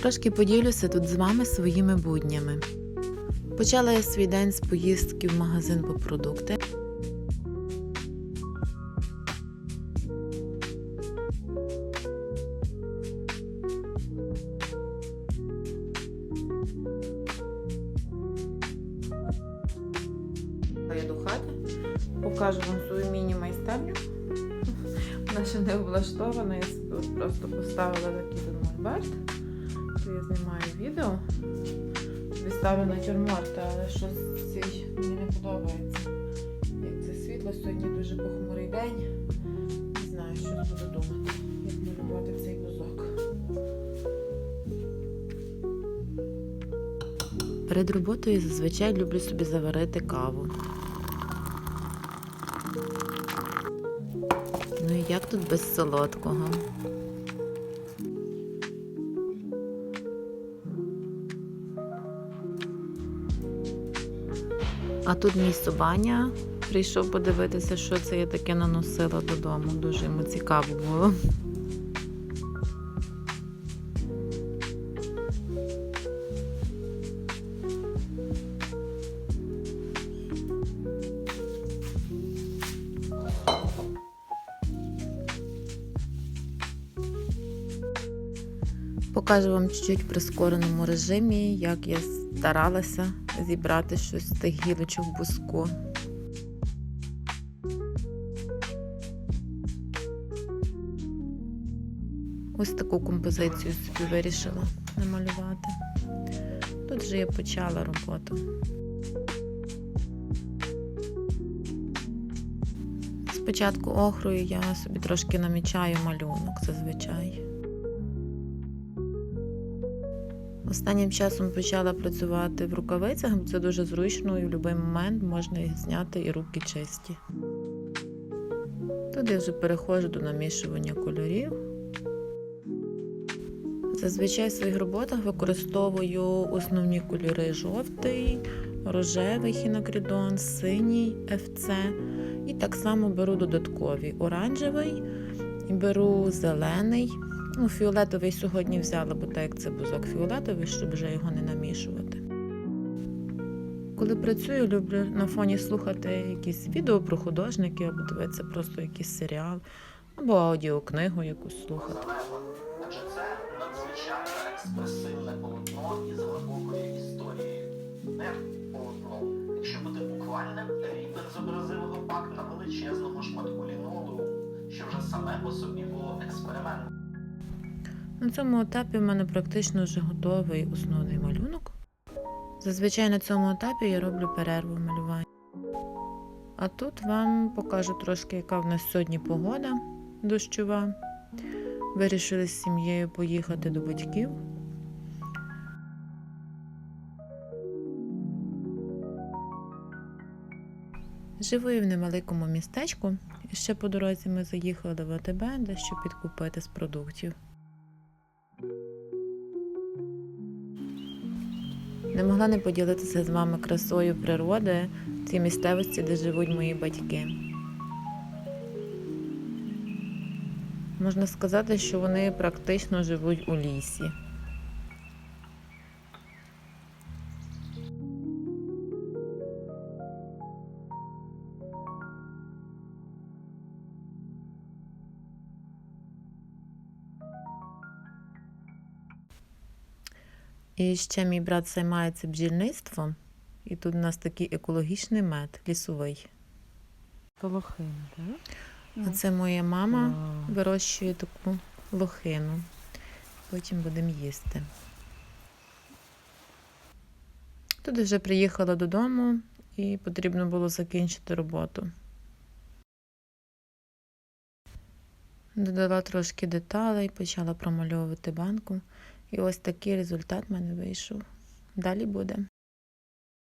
Трошки поділюся тут з вами своїми буднями. Почала я свій день з поїздки в магазин по продукти. Я до хати, покажу вам свою міні-майстерню. Вона ще не облаштована, я просто поставила тут мольберт. То я знімаю відео. Тобі ставлю натюрморти, але щось цей мені не подобається. Як це світло, сьогодні дуже похмурий день. Не знаю, що буду думати, як малювати цей бузок. Перед роботою зазвичай люблю собі заварити каву. Ну і як тут без солодкого? А тут мій собаня прийшов подивитися, що це я таке наносила додому. Дуже йому цікаво було. Покажу вам чуть-чуть в прискореному режимі, як я старалася зібрати щось з тих гілочок буску. Ось таку композицію собі вирішила намалювати. Тут вже я почала роботу. Спочатку охрою я собі трошки намічаю малюнок зазвичай. Останнім часом почала працювати в рукавицях, це дуже зручно і в будь-який момент можна їх зняти і руки чисті. Тут я вже переходжу до намішування кольорів. Зазвичай в своїх роботах використовую основні кольори жовтий, рожевий хінокридон, синій FC. І так само беру додаткові оранжевий беру зелений. Ну, фіолетовий сьогодні взяла, бо так як це бузок фіолетовий, щоб вже його не намішувати. Коли працюю, люблю на фоні слухати якісь відео про художників, або дивитися просто якийсь серіал, або аудіокнигу якусь слухати. Адже це надзвичайно експресивне полотно із глибокою історією. Не полотно. Якщо бути буквальним, Ріпен зобразив гопак на величезному шматку лінолеуму, що вже саме по собі було експериментом. На цьому етапі в мене практично вже готовий основний малюнок. Зазвичай на цьому етапі я роблю перерву в малюванні. А тут вам покажу трошки, яка в нас сьогодні погода дощова. Вирішили з сім'єю поїхати до батьків. Живу я в невеликому містечку, ще по дорозі ми заїхали в АТБ, дещо підкупити з продуктів. Не могла не поділитися з вами красою природи в цій місцевості, де живуть мої батьки. Можна сказати, що вони практично живуть у лісі. І ще мій брат займається бджільництвом, і тут у нас такий екологічний мед, лісовий. Полохина, так? А це моя мама Вау. вирощує таку лохину. Потім будемо їсти. Тут вже приїхала додому і потрібно було закінчити роботу. Додала трошки деталей, почала промальовувати банку. І ось такий результат в мене вийшов. Далі буде.